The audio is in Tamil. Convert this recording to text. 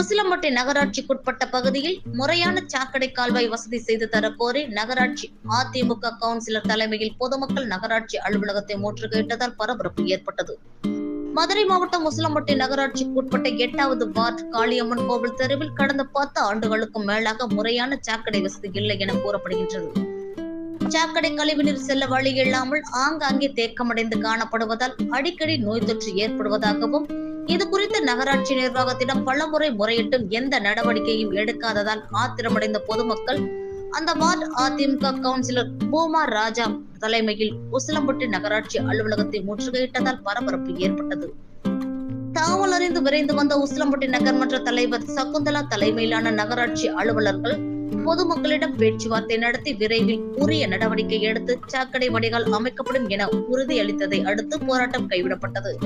உசிலம்பட்டி நகராட்சிக்குட்பட்ட பகுதியில் முறையான சாக்கடை கால்வாய் வசதி செய்து தரக்கோரி நகராட்சி அதிமுக கவுன்சிலர் தலைமையில் பொதுமக்கள் நகராட்சி அலுவலகத்தை முற்றுகையிட்டதால் பரபரப்பு ஏற்பட்டது. மதுரை மாவட்டம் முசலம்பட்டி நகராட்சிக்குட்பட்ட எட்டாவது வார்டு காளியம்மன் கோவில் தெருவில் கடந்த பத்து ஆண்டுகளுக்கும் மேலாக முறையான சாக்கடை வசதி இல்லை என கூறப்படுகின்றது. சாக்கடை கழிவுநீர் செல்ல வழி இல்லாமல் ஆங்காங்கே தேக்கமடைந்து காணப்படுவதால் அடிக்கடி நோய் தொற்று ஏற்படுவதாகவும் இது குறித்து நகராட்சி நிர்வாகத்திடம் பலமுறை முறையிட்டும் எந்த நடவடிக்கையும் எடுக்காததால் ஆத்திரமடைந்த பொதுமக்கள் அந்த வார்டு அதிமுக கவுன்சிலர் பூமா ராஜா தலைமையில் உசிலம்பட்டி நகராட்சி அலுவலகத்தை முற்றுகையிட்டதால் பரபரப்பு ஏற்பட்டது. தாவல் அறிந்து விரைந்து வந்த உசிலம்பட்டி நகர்மன்ற தலைவர் சகுந்தலா தலைமையிலான நகராட்சி அலுவலர்கள் பொதுமக்களிடம் பேச்சுவார்த்தை நடத்தி விரைவில் உரிய நடவடிக்கை எடுத்து சாக்கடை வடிகால் அமைக்கப்படும் என உறுதியளித்ததை அடுத்து போராட்டம் கைவிடப்பட்டது.